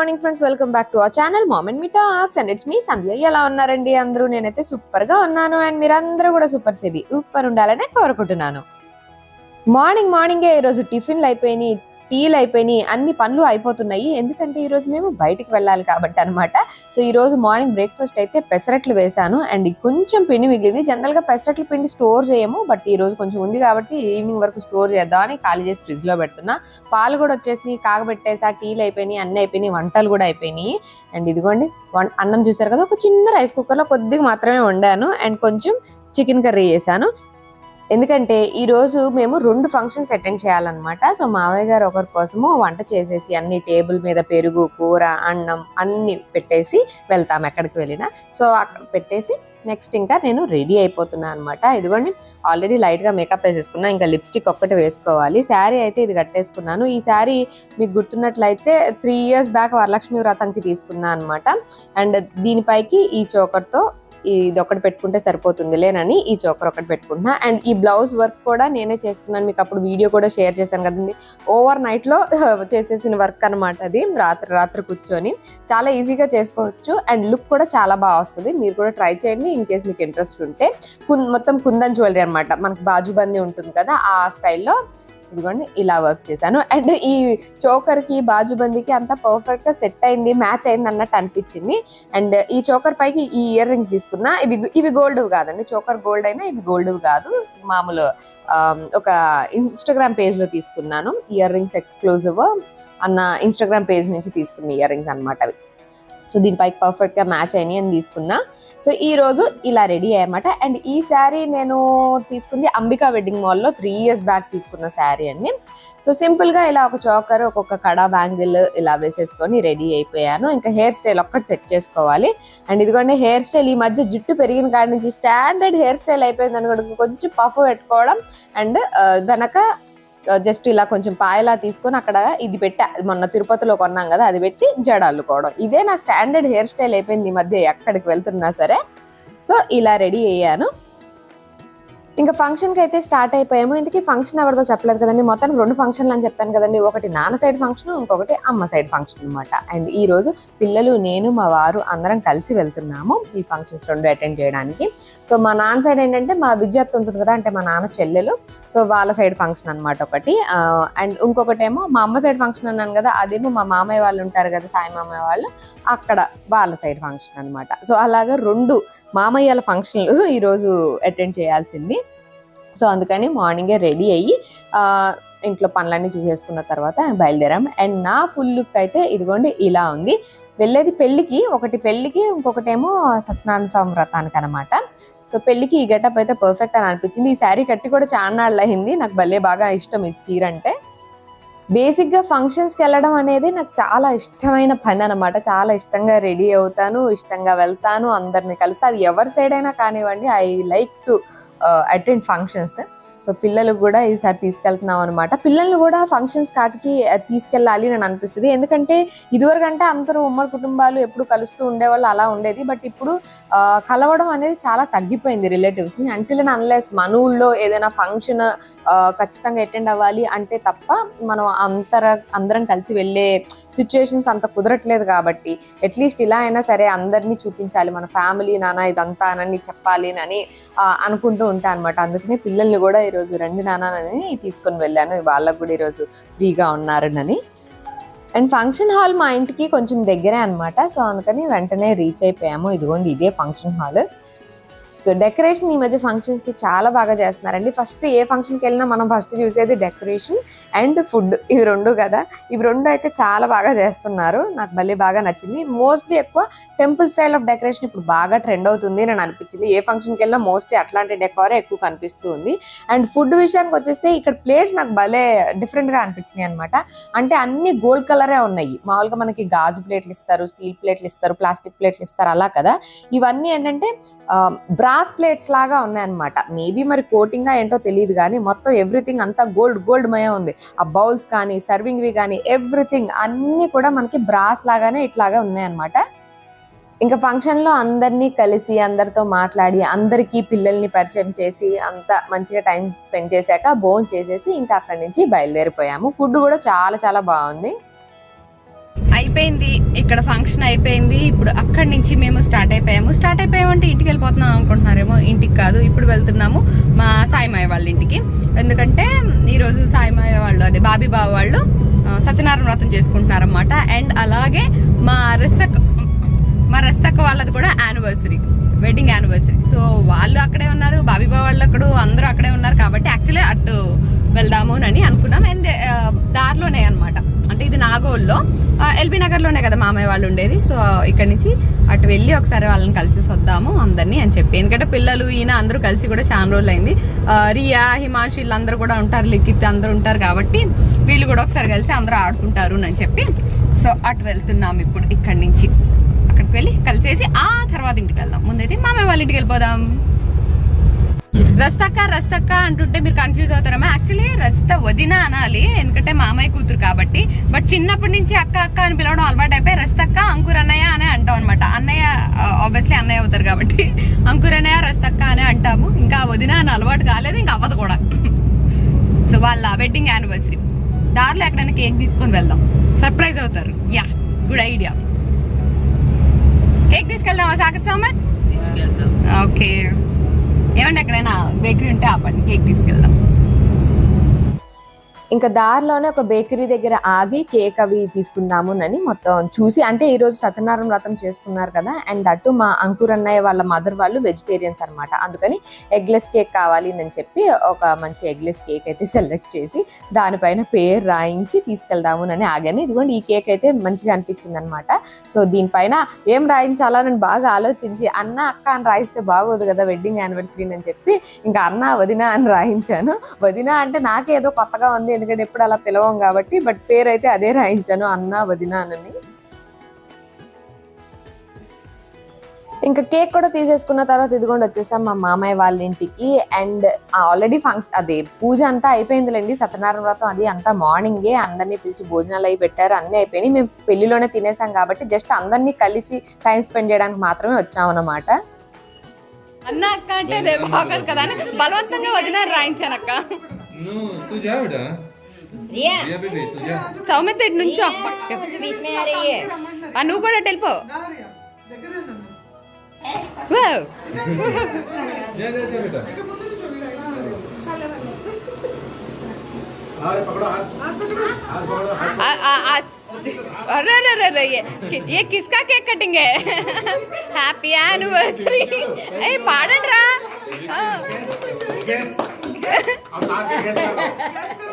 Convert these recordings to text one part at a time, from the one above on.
Morning friends welcome back to our channel moment me talks and it's me Sandhya ఎలా ఉన్నారండి అందరూ? నేనైతే సూపర్గా ఉన్నాను. అండ్ మీరందరూ కూడా సూపర్ సేబీ సూపర్ ఉండాలని కోరుకుంటున్నాను. మార్నింగ్ మార్నింగే ఈరోజు టిఫిన్లు అయిపోయినాయి. టీలు అయిపోయినాయి అన్ని పనులు అయిపోతున్నాయి. ఎందుకంటే ఈరోజు మేము బయటికి వెళ్ళాలి కాబట్టి అనమాట సో ఈ రోజు మార్నింగ్ బ్రేక్ఫాస్ట్ అయితే పెసరట్లు వేశాను. అండ్ కొంచెం పిండి మిగిలింది. జనరల్గా పెసరట్లు పిండి స్టోర్ చేయము. బట్ ఈ రోజు కొంచెం ఉంది కాబట్టి ఈవినింగ్ వరకు స్టోర్ చేద్దామని ఖాళీ చేసి ఫ్రిడ్జ్లో పెడుతున్నా. పాలు కూడా వచ్చేసి కాగబెట్టేసా టీలు అయిపోయినాయి అన్నీ అయిపోయినాయి వంటలు కూడా అయిపోయినాయి. అండ్ ఇదిగోండి అన్నం చూసారు కదా ఒక చిన్న రైస్ కుక్కర్లో కొద్దిగా మాత్రమే వండాను. అండ్ కొంచెం చికెన్ కర్రీ చేశాను. ఎందుకంటే ఈరోజు మేము రెండు ఫంక్షన్స్ అటెండ్ చేయాలన్నమాట. సో మావయ్య గారు ఒకరి కోసము వంట చేసేసి అన్ని టేబుల్ మీద పెరుగు కూర అన్నం అన్ని పెట్టేసి వెళ్తాం ఎక్కడికి వెళ్ళినా. సో అక్కడ పెట్టేసి నెక్స్ట్ ఇంకా నేను రెడీ అయిపోతున్నా అనమాట ఇదిగోండి ఆల్రెడీ లైట్గా మేకప్ వేసేసుకున్నా. ఇంకా లిప్స్టిక్ ఒక్కటి వేసుకోవాలి. శారీ అయితే ఇది కట్టేసుకున్నాను. ఈ శారీ మీకు గుర్తున్నట్లయితే త్రీ ఇయర్స్ బ్యాక్ వరలక్ష్మి వ్రతంకి తీసుకున్నా అనమాట అండ్ దీనిపైకి ఈ చోకర్తో ఇది ఒకటి పెట్టుకుంటే సరిపోతుంది లేనని ఈ చోకర్ ఒకటి పెట్టుకుంటున్నా. అండ్ ఈ బ్లౌజ్ వర్క్ కూడా నేనే చేసుకున్నాను మీకు అప్పుడు వీడియో కూడా షేర్ చేశాను కదండి. ఓవర్ నైట్లో చేసేసిన వర్క్ అన్నమాట అది. రాత్రి రాత్రి కూర్చొని చాలా ఈజీగా చేసుకోవచ్చు. అండ్ లుక్ కూడా చాలా బాగా వస్తుంది. మీరు కూడా ట్రై చేయండి ఇన్ కేస్ మీకు ఇంట్రెస్ట్ ఉంటే. మొత్తం కుందన్ జ్యువెలరీ అనమాట మనకు బాజుబందీ ఉంటుంది కదా ఆ స్టైల్లో ఇదిగోండి ఇలా వర్క్ చేశాను. అండ్ ఈ చోకర్కి బాజుబందికి బాజుబందీకి అంతా పర్ఫెక్ట్గా సెట్ అయింది మ్యాచ్ అయింది అన్నట్టు అనిపించింది. అండ్ ఈ చోకర్ పైకి ఈ ఇయర్ రింగ్స్ తీసుకున్నా. ఇవి ఇవి గోల్డ్ కాదండి. చోకర్ గోల్డ్ అయినా ఇవి గోల్డ్ కాదు. మామూలు ఒక ఇన్స్టాగ్రామ్ పేజ్లో తీసుకున్నాను. ఇయర్ రింగ్స్ ఎక్స్క్లూజివ్ అన్న ఇన్స్టాగ్రామ్ పేజ్ నుంచి తీసుకున్న ఇయర్ రింగ్స్ అనమాట అవి. సో దీనిపైకి పర్ఫెక్ట్గా మ్యాచ్ అయినాయి అని తీసుకున్నా. సో ఈ రోజు ఇలా రెడీ అయ్యమాట అండ్ ఈ శారీ నేను తీసుకుంది అంబికా వెడ్డింగ్ మాల్లో త్రీ ఇయర్స్ బ్యాక్ తీసుకున్న శారీ అండి. సో సింపుల్గా ఇలా ఒక చోకర్ ఒక్కొక్క కడా బ్యాంగిల్ ఇలా వేసేసుకొని రెడీ అయిపోయాను. ఇంకా హెయిర్ స్టైల్ ఒక్కటి సెట్ చేసుకోవాలి. అండ్ ఇదిగోండి హెయిర్ స్టైల్ ఈ మధ్య జుట్టు పెరిగిన కాడి నుంచి స్టాండర్డ్ హెయిర్ స్టైల్ అయిపోయింది అనుకోండి కొంచెం పఫ్ పెట్టుకోవడం. అండ్ uh, వెనక జస్ట్ ఇలా కొంచెం పాయలా తీసుకొని అక్కడ ఇది పెట్టా. మొన్న తిరుపతిలో కొన్నాం కదా అది పెట్టి జడ అల్లుకోవడం. ఇదే నా స్టాండర్డ్ హెయిర్ స్టైల్ అయిపోయింది ఈ మధ్య ఎక్కడికి వెళ్తున్నా సరే. సో ఇలా రెడీ అయ్యాను. ఇంకా ఫంక్షన్కి అయితే స్టార్ట్ అయిపోయాము. ఇందుకే ఫంక్షన్ ఎవరిదో చెప్పలేదు కదండి. మొత్తం రెండు ఫంక్షన్లు అని చెప్పాను కదండి. ఒకటి నాన్న సైడ్ ఫంక్షన్ ఇంకొకటి అమ్మ సైడ్ ఫంక్షన్ అనమాట అండ్ ఈ రోజు పిల్లలు నేను మా వారు అందరం కలిసి వెళ్తున్నాము ఈ ఫంక్షన్స్ రెండు అటెండ్ చేయడానికి. సో మా నాన్న సైడ్ ఏంటంటే మా విద్యార్థి ఉంటుంది కదా అంటే మా నాన్న చెల్లెలు. సో వాళ్ళ సైడ్ ఫంక్షన్ అనమాట ఒకటి. అండ్ ఇంకొకటి ఏమో మా అమ్మ సైడ్ ఫంక్షన్ అన్నాను కదా అదేమో మా మామయ్య వాళ్ళు ఉంటారు కదా సాయి మామయ్య వాళ్ళు అక్కడ వాళ్ళ సైడ్ ఫంక్షన్ అనమాట సో అలాగా రెండు మామయ్యల ఫంక్షన్లు ఈరోజు అటెండ్ చేయాల్సింది. సో అందుకని మార్నింగే రెడీ అయ్యి ఇంట్లో పనులన్నీ చూసేసుకున్న తర్వాత బయలుదేరాం. అండ్ నా ఫుల్ లుక్ అయితే ఇదిగోండి ఇలా ఉంది. వెళ్ళేది పెళ్ళికి ఒకటి పెళ్ళికి ఇంకొకటేమో సత్యనారాయణ స్వామి వ్రతానికి అనమాట సో పెళ్ళికి ఈ గెటప్ అయితే పర్ఫెక్ట్ అని అనిపించింది. ఈ శారీ కట్టి కూడా చాలా నాళ్ళు అయింది నాకు భలే బాగా ఇష్టం ఈ చీర అంటే. బేసిక్గా ఫంక్షన్స్కి వెళ్ళడం అనేది నాకు చాలా ఇష్టమైన పని అనమాట చాలా ఇష్టంగా రెడీ అవుతాను ఇష్టంగా వెళ్తాను అందరిని కలిసి అది ఎవరి సైడ్ అయినా కానివ్వండి I like to attend functions. So పిల్లలు కూడా ఈసారి తీసుకెళ్తున్నాం అనమాట పిల్లల్ని కూడా ఫంక్షన్స్ కాటికి తీసుకెళ్ళాలి అని అనిపిస్తుంది. ఎందుకంటే ఇదివరకు అంటే అందరూ ఉమ్మడి కుటుంబాలు ఎప్పుడు కలుస్తూ ఉండేవాళ్ళు అలా ఉండేది. బట్ ఇప్పుడు కలవడం అనేది చాలా తగ్గిపోయింది రిలేటివ్స్ని. ని అంటిల్ అన్లెస్ మన ఊళ్ళో ఏదైనా ఫంక్షన్ ఖచ్చితంగా అటెండ్ అవ్వాలి అంటే తప్ప మనం అంతర అందరం కలిసి వెళ్ళే సిచ్యువేషన్స్ అంత కుదరట్లేదు కాబట్టి అట్లీస్ట్ ఇలా అయినా సరే అందరినీ చూపించాలి. మన ఫ్యామిలీ నాన్న ఇదంతా అని చెప్పాలి అని అనుకుంటూ ఉంటా అనమాట అందుకనే పిల్లల్ని కూడా ఈరోజు రండి నాన్నని తీసుకొని వెళ్ళాను. వాళ్ళకు కూడా ఈరోజు ఫ్రీగా ఉన్నారనని. అండ్ ఫంక్షన్ హాల్ మా ఇంటికి కొంచెం దగ్గరే అనమాట సో అందుకని వెంటనే రీచ్ అయిపోయాము. ఇదిగోండి ఇదే ఫంక్షన్ హాల్. సో డెకరేషన్ ఈ మధ్య ఫంక్షన్స్కి చాలా బాగా చేస్తున్నారండి. ఫస్ట్ ఏ ఫంక్షన్కి వెళ్ళినా మనం ఫస్ట్ చూసేది డెకరేషన్ అండ్ ఫుడ్ ఇవి రెండు కదా. ఇవి రెండు అయితే చాలా బాగా చేస్తున్నారు. నాకు భలే బాగా నచ్చింది. మోస్ట్లీ ఎక్కువ టెంపుల్ స్టైల్ ఆఫ్ డెకరేషన్ ఇప్పుడు బాగా ట్రెండ్ అవుతుంది అని అనిపించింది. ఏ ఫంక్షన్కి వెళ్ళినా మోస్ట్లీ అట్లాంటి డెకోరే ఎక్కువ కనిపిస్తూ ఉంది. అండ్ ఫుడ్ విషయానికి వచ్చేస్తే ఇక్కడ ప్లేట్స్ నాకు భలే డిఫరెంట్గా అనిపించినాయి అనమాట అంటే అన్ని గోల్డ్ కలరే ఉన్నాయి. మామూలుగా మనకి గాజు ప్లేట్లు ఇస్తారు స్టీల్ ప్లేట్లు ఇస్తారు ప్లాస్టిక్ ప్లేట్లు ఇస్తారు అలా కదా. ఇవన్నీ ఏంటంటే బ్రాస్ ప్లేట్స్ లాగా ఉన్నాయన్నమాట. మేబీ మరి కోటింగ్ ఏంటో తెలియదు కానీ మొత్తం ఎవ్రీథింగ్ అంతా గోల్డ్ గోల్డ్ మయం ఉంది. ఆ బౌల్స్ కానీ సర్వింగ్వి కానీ ఎవ్రీథింగ్ అన్నీ కూడా మనకి బ్రాస్ లాగానే ఇట్లాగా ఉన్నాయన్నమాట. ఇంకా ఫంక్షన్లో అందరినీ కలిసి అందరితో మాట్లాడి అందరికీ పిల్లల్ని పరిచయం చేసి అంత మంచిగా టైం స్పెండ్ చేశాక భోజనం చేసేసి ఇంకా అక్కడి నుంచి బయలుదేరిపోయాము. ఫుడ్ కూడా చాలా చాలా బాగుంది. అయిపోయింది ఇక్కడ ఫంక్షన్ అయిపోయింది ఇప్పుడు అక్కడి నుంచి మేము స్టార్ట్ అయిపోయాము. స్టార్ట్ అయిపోయామంటే ఇంటికి వెళ్ళిపోతున్నాం అనుకుంటున్నారేమో ఇంటికి కాదు ఇప్పుడు వెళ్తున్నాము మా సాయిమాయ వాళ్ళ ఇంటికి. ఎందుకంటే ఈరోజు సాయిమాయ వాళ్ళు అదే బాబీ బావ వాళ్ళు సత్యనారాయణ వ్రతం చేసుకుంటున్నారన్నమాట. అండ్ అలాగే మా రస్తక్ మా రస్తక్క వాళ్ళది కూడా యానివర్సరీ వెడ్డింగ్ యానివర్సరీ సో వాళ్ళు అక్కడే ఉన్నారు బాబీ బావ వాళ్ళు అక్కడ అందరూ అక్కడే ఉన్నారు కాబట్టి యాక్చువల్లీ అటు వెళ్దాము అని అనుకున్నాం అండ్ ఆ, దారిలోనే అన్నమాట అంటే ఇది నాగోల్లో ఎల్బీ నగర్లోనే కదా మామయ్య వాళ్ళు ఉండేది. సో ఇక్కడ నుంచి అటు వెళ్ళి ఒకసారి వాళ్ళని కలిసి వద్దాము అందరినీ అని చెప్పి. ఎందుకంటే పిల్లలు ఈయన అందరూ కలిసి కూడా చాలా రోజులు అయింది రియా హిమాంషి వీళ్ళందరూ కూడా ఉంటారు. లిఖిత్ అందరూ ఉంటారు కాబట్టి వీళ్ళు కూడా ఒకసారి కలిసి అందరూ ఆడుకుంటారు అని చెప్పి. సో అటు వెళ్తున్నాం ఇప్పుడు ఇక్కడి నుంచి. అక్కడికి వెళ్ళి కలిసేసి ఆ తర్వాత ఇంటికి వెళ్దాం. ముందైతే మామయ్య వాళ్ళ ఇంటికి వెళ్ళిపోదాం. రస్తక్క రస్తక్క అంటుంటే మీరు కన్ఫ్యూజ్ అవుతారమ్మా యాక్చువల్లీ రస్త వదిన అనాలి ఎందుకంటే మామయ్య కూతురు కాబట్టి. బట్ చిన్నప్పటి నుంచి అక్క అక్క అని పిలవడం అలవాటు అయిపోయి రస్తక్క అంకుర్ అన్నయ్య అనే అంటాం అనమాట అన్నయ్య ఆబ్వియస్లీ అన్నయ్య అవుతారు కాబట్టి. అంకుర్ అన్నయ్య రస్తక్క అనే అంటాము. ఇంకా వదిన అని అలవాటు కాలేదు ఇంకా అవ్వదు కూడా. సో వాళ్ళ వెడ్డింగ్ యానివర్సరీ దారిలో ఎక్కడైనా కేక్ తీసుకొని వెళ్దాం. సర్ప్రైజ్ అవుతారు. యా గుడ్ ఐడియా కేక్ తీసుకెళ్దామా సాకత్ సామత్? ఓకే ఏమండి ఎక్కడైనా బేకరీ ఉంటే ఆపండి కేక్ తీసుకెళ్దాం. ఇంకా దారిలోనే ఒక బేకరీ దగ్గర ఆగి కేక్ అవి తీసుకుందాము అని మొత్తం చూసి అంటే ఈరోజు సత్యనారాయణ వ్రతం చేసుకున్నారు కదా అండ్ అటు మా అంకుర్ అన్నయ్య వాళ్ళ మదర్ వాళ్ళు వెజిటేరియన్స్ అనమాట అందుకని ఎగ్లెస్ కేక్ కావాలి అని చెప్పి ఒక మంచి ఎగ్లెస్ కేక్ అయితే సెలెక్ట్ చేసి దానిపైన పేరు రాయించి తీసుకెళ్దాము అని ఆగాను. ఇదిగోండి ఈ కేక్ అయితే మంచిగా అనిపించింది అనమాట సో దీనిపైన ఏం రాయించాలా నేను బాగా ఆలోచించి అన్న అక్క అని రాయిస్తే బాగోదు కదా వెడ్డింగ్ యానివర్సరీ అని చెప్పి ఇంకా అన్న వదిన అని రాయించాను. వదిన అంటే నాకేదో కొత్తగా ఉంది ఎందుకంటే ఎప్పుడు అలా పిలవం కాబట్టి బట్ పేరు అయితే అదే రాయించాను అన్న వదిన అని ఇంకా కేక్ కూడా తీసేసుకున్న తర్వాత ఇదిగోండి వచ్చేసాం మా మామయ్య వాళ్ళ ఇంటికి. అండ్ ఆల్రెడీ ఫంక్షన్ అదే పూజ అంతా అయిపోయిందిలేండి. సత్యనారాయణ వ్రతం అది అంతా మార్నింగే అందరినీ పిలిచి భోజనాలు అయి పెట్టారు అన్నీ అయిపోయినాయి. మేము పెళ్ళిలోనే తినేసాం కాబట్టి జస్ట్ అందరినీ కలిసి టైం స్పెండ్ చేయడానికి మాత్రమే వచ్చాం అన్నమాట అన్న అక్క అంటే బాగోదు కదా బలవంతంగా వదిన రాయించాను అక్క. No, तू जा बेटा रिया रिया बेबी तू जा సౌమిత్ ఇటు నుంచో పక్క बीच में आ रही है ఆ, నువ్వు కూడా అటు వెళ్ళిపో వావ్. जा जा जा बेटा आ, आ, आ, अरे अरे अरे अरे ये ये किसका केक कटिंग है हैप्पी एनिवर्सरी ए पाड़न रा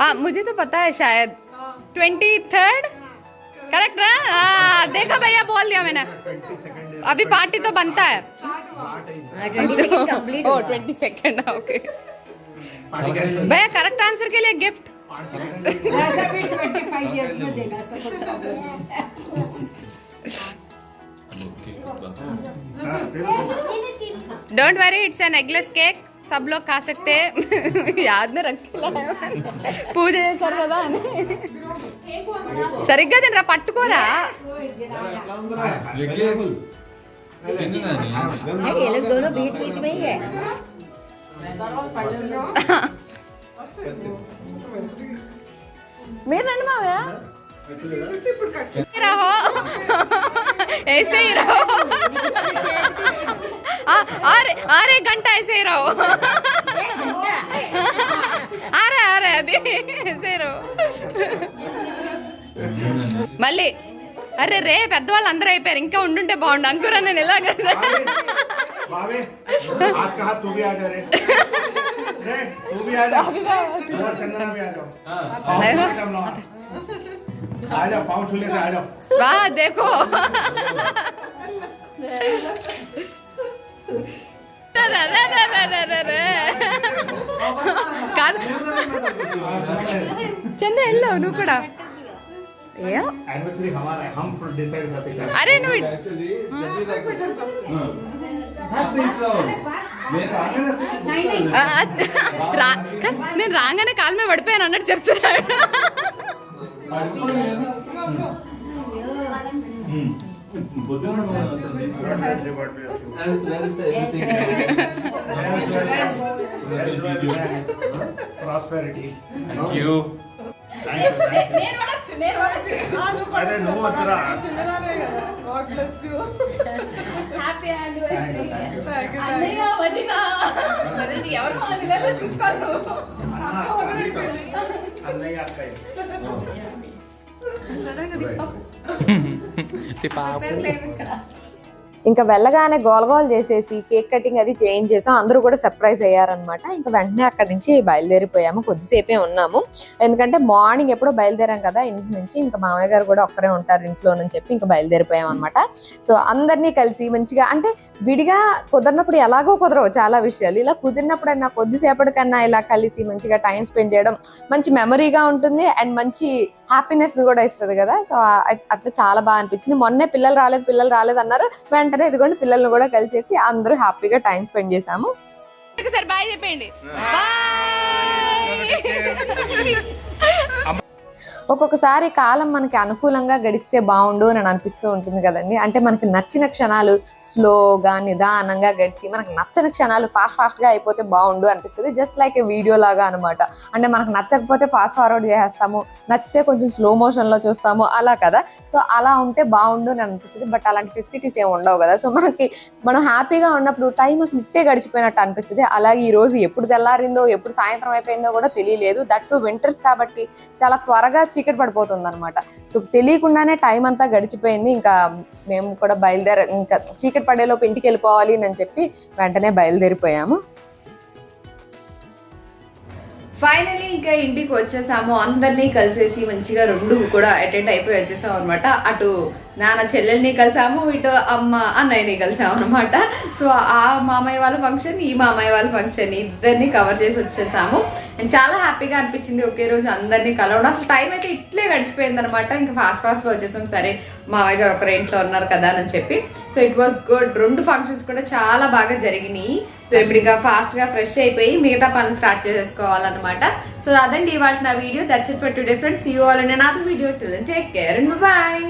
हाँ। हाँ मुझे तो पता है शायद। Twenty third? करेक्ट ना? हाँ देखा भैया बोल दिया मैंने। अभी पार्टी तो बनता है। ओ ट्वेंटी सेकेंड ओके भैया करेक्ट आंसर के लिए gift don't worry it's an eggless cake सब लोग खा सकते हैं याद में रख लाया मैंने. పూజ చేశారు కదా అని సరిగ్గా తినరా పట్టుకోరా ये क्या कितना नहीं अरे ये लोग दोनों बीच बीच में ही है మీరు రండి మావయ్య रहो ऐसे ही रहो आ- और और एक घंटा ऐसे ही रहो आ रहा है आ रहा है अभी ऐसे ही रहो మళ్ళీ అరే రే పెద్దవాళ్ళు అందరూ అయిపోయారు ఇంకా ఉండుంటే బాగుండు అంకురా నేను ఎలా भावे हाथ का हाथ तू भी आ जा रे रे तू भी आ जा और चंदना भी आ जाओ पाँव छू लेकर हम लोग आ जाओ पाँव छू लेकर आ जाओ వా దేఖో కాదు చంద వెళ్ళావు నువ్వు కూడా ఏ एनिवर्सरी हमारा है हम डिसाइड करते हैं అరే నువ్వు एक्चुअली जल्दी लाइक हां फर्स्ट थिंग मैं आगे ना ఆ, రా కాదు, నేను రాగానే కాలు మీద పడిపోయాను అన్నట్టు చెప్తున్నాడు ప్రాస్పెరిటీ థ్యాంక్ యూ అరే అన్నయ్య అక్కయ్య వదిన ఎవరు మన పిల్లలు చూసుకోరు అన్నయ్య అక్కయ్య ఇంకా వెళ్ళగానే గోలగోలు చేసేసి కేక్ కటింగ్ అది చేయించేసాం. అందరూ కూడా సర్ప్రైజ్ అయ్యారనమాట ఇంకా వెంటనే అక్కడి నుంచి బయలుదేరిపోయాము. కొద్దిసేపే ఉన్నాము. ఎందుకంటే మార్నింగ్ ఎప్పుడో బయలుదేరాం కదా ఇంటి నుంచి. ఇంకా మామయ్య గారు కూడా ఒక్కరే ఉంటారు ఇంట్లోనని చెప్పి ఇంకా బయలుదేరిపోయాం అనమాట సో అందరినీ కలిసి మంచిగా అంటే విడిగా కుదరినప్పుడు ఎలాగో కుదరవు చాలా విషయాలు. ఇలా కుదిరినప్పుడైనా కొద్దిసేపటికన్నా ఇలా కలిసి మంచిగా టైం స్పెండ్ చేయడం మంచి మెమరీగా ఉంటుంది. అండ్ మంచి హ్యాపీనెస్ కూడా ఇస్తుంది కదా. సో అట్లా చాలా బాగా అనిపించింది. మొన్నే పిల్లలు రాలేదు పిల్లలు రాలేదు అన్నారు. వెంటనే ఇదిగోండి పిల్లల్ని కూడా కలిసేసి అందరూ హ్యాపీగా టైం స్పెండ్ చేసాము ఒకసారి బాయ్ చెప్పండి ఒక్కొక్కసారి కాలం మనకి అనుకూలంగా గడిస్తే బాగుండు అని అనిపిస్తూ ఉంటుంది కదండి. అంటే మనకి నచ్చిన క్షణాలు స్లోగా నిదానంగా గడిచి మనకు నచ్చని క్షణాలు ఫాస్ట్ ఫాస్ట్గా అయిపోతే బాగుండు అనిపిస్తుంది. జస్ట్ లైక్ ఏ వీడియో లాగా అనమాట అంటే మనకు నచ్చకపోతే ఫాస్ట్ ఫార్వర్డ్ చేసేస్తాము. నచ్చితే కొంచెం స్లో మోషన్లో చూస్తాము. అలా కదా. సో అలా ఉంటే బాగుండు అని అనిపిస్తుంది. బట్ అలాంటి ఫెసిలిటీస్ ఏమి ఉండవు కదా. సో మనకి మనం హ్యాపీగా ఉన్నప్పుడు టైం అసలు ఇట్టే గడిచిపోయినట్టు అనిపిస్తుంది. అలాగే ఈ రోజు ఎప్పుడు తెల్లారిందో ఎప్పుడు సాయంత్రం అయిపోయిందో కూడా తెలియలేదు. దట్టు వింటర్స్ కాబట్టి చాలా త్వరగా చీకటి పడిపోతుంది అనమాట సో తెలియకుండానే టైం అంతా గడిచిపోయింది. ఇంకా మేము కూడా బయలుదేర ఇంకా చీకటి పడేలోపు ఇంటికి వెళ్ళిపోవాలి అని చెప్పి వెంటనే బయలుదేరిపోయాము. ఫైనలీ ఇంకా ఇంటికి వచ్చేసాము. అందరినీ కలిసేసి మంచిగా రెండు కూడా అటెండ్ అయిపోయి వచ్చేసాం అనమాట అటు నాన్న చెల్లెల్ని కలిసాము ఇటు అమ్మ అన్నయ్యని కలిసాము అనమాట సో ఆ మామయ్య వాళ్ళ ఫంక్షన్ ఈ మామయ్య వాళ్ళ ఫంక్షన్ ఇద్దరిని కవర్ చేసి వచ్చేసాము. అండ్ చాలా హ్యాపీగా అనిపించింది ఒకే రోజు అందరినీ కలవడం. అసలు టైం అయితే ఇట్లే గడిచిపోయింది అనమాట ఇంకా ఫాస్ట్ ఫాస్ట్లో వచ్చేసాం. సరే మామయ్య గారు ఒకరి ఇంట్లో ఉన్నారు కదా అని చెప్పి. సో ఇట్ వాస్ గుడ్ రెండు ఫంక్షన్స్ కూడా చాలా బాగా జరిగినాయి. సో ఇప్పుడు ఇంకా ఫాస్ట్గా ఫ్రెష్ అయిపోయి మిగతా పనులు స్టార్ట్ చేసేసుకోవాలన్నమాట. సో అదండి ఇవాళ నా video that's it for today friends you all and నాది video till take care and bye